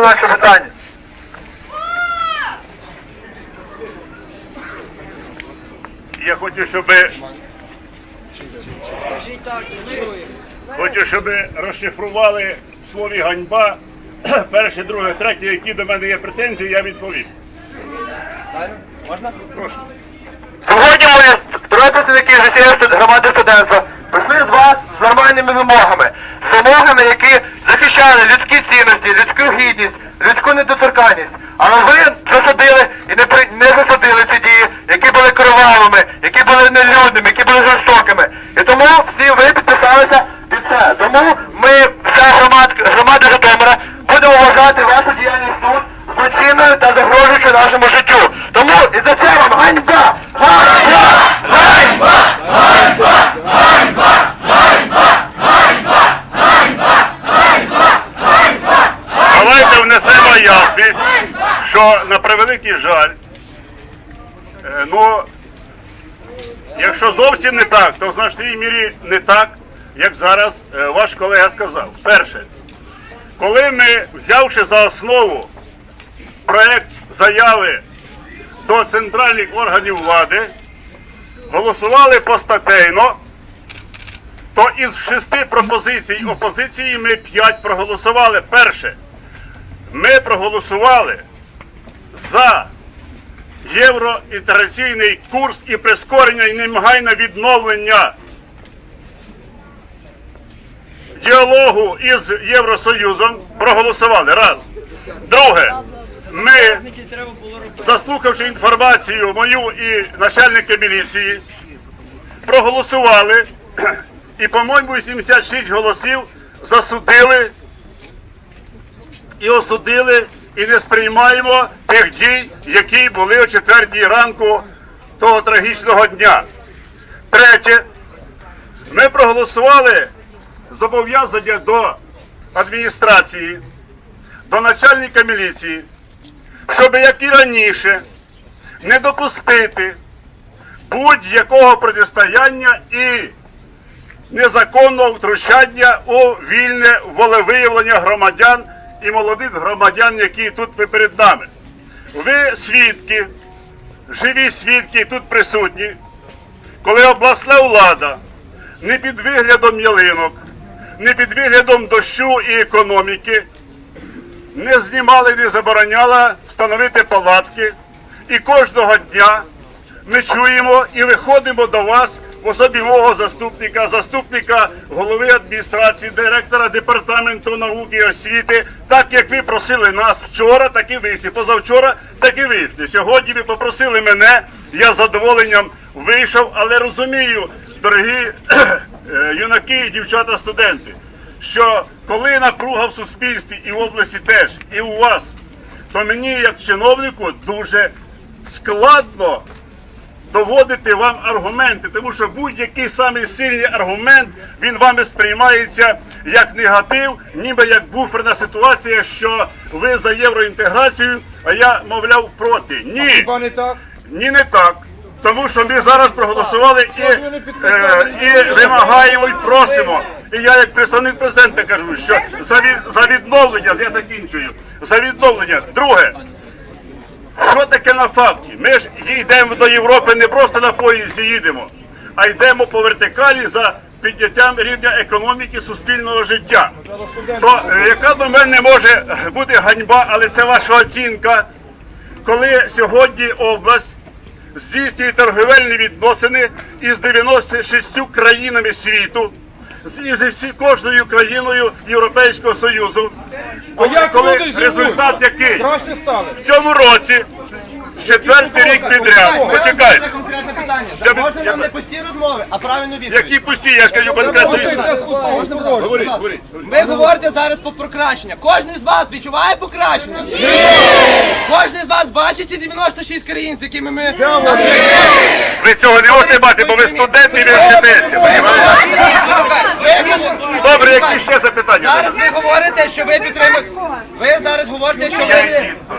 наше питання. Я хочу, щоб хочу, щоб розшифрували в слові ганьба перше, друге, третє, які до мене є претензії, я відповім. Можна? Прошу. Сьогодні ми, троє представників ЖСС громади студентства, прийшли з вас з нормальними вимогами. З вимогами, які захищали людські цінності, людську гідність, людську недоторканність. Але ви засадили і не, при- не засадили ці дії, які були кровавими, які були нелюдними, які були жорстокими. І тому всі ви підписалися під це. Тому ми, вся громад, громада Житомира, будемо вважати вашу діяльність тут злочинною та загрожуючи нашому життю. Тому і за це вам ганьба! Ганьба! Давайте внесемо ясність, що на превеликий жаль, е, ну, якщо зовсім не так, то в значній мірі не так, як зараз е, ваш колега сказав. Перше, коли ми, взявши за основу проект заяви до центральних органів влади, голосували постатейно, то із шести пропозицій опозиції ми п'ять проголосували. Перше, ми проголосували за євроінтеграційний курс і прискорення і немагайне відновлення діалогу із Євросоюзом. Проголосували. Раз. Друге, ми, заслухавши інформацію мою і начальника міліції, проголосували і, по-моєму, 76 голосів засудили і осудили, і не сприймаємо тих дій, які були о четвертій ранку того трагічного дня. Третє, ми проголосували зобов'язання до адміністрації, до начальника міліції, щоб як і раніше не допустити будь-якого протистояння і незаконного втручання у вільне волевиявлення громадян і молодих громадян, які тут перед нами. Ви свідки, живі свідки тут присутні, коли обласна влада не під виглядом ялинок, не під виглядом дощу і економіки не знімала і не забороняла встановити палатки. І кожного дня ми чуємо і виходимо до вас мого заступника, заступника голови адміністрації, директора департаменту науки і освіти, так як ви просили нас вчора, так і вийшли. Позавчора, так і вийшли. Сьогодні ви попросили мене, я з задоволенням вийшов, але розумію, дорогі е, юнаки дівчата, студенти, що коли напруга в суспільстві і в області теж, і у вас, то мені, як чиновнику, дуже складно доводити вам аргументи, тому що будь-який самий сильний аргумент він вами сприймається як негатив, ніби як буферна ситуація, що ви за євроінтеграцію, а я, мовляв, проти. Ні. Ні, не так. Тому що ми зараз проголосували і, е, і вимагаємо і просимо. І я як представник президента кажу, що за, від, за відновлення, я закінчую, за відновлення. Друге, що таке на факті? Ми ж йдемо до Європи не просто на поїзді їдемо, а йдемо по вертикалі за підняттям рівня економіки суспільного життя. То е, яка до мене може бути ганьба, але це ваша оцінка, коли сьогодні область здійснює торговельні відносини із 96 країнами світу, зі всі кожною країною Європейського Союзу. А як коли результат який? Стали. В цьому році, четвертий рік підряд, почекайте, конкретне питання. Я- Можна нам не пусті розмови, а правильну відповідь. які пусті, я кажу конкретно. Ви говорите зараз про покращення. Кожен з вас відчуває покращення? Ні! Кожен з вас бачить ці 96 країн, з якими ми... Ви цього не можете бачити, бо ви студенти і ви вчитеся. Добре, які ще запитання? Зараз ви говорите, що ви підтримуєте... Ви зараз говорите, що ви...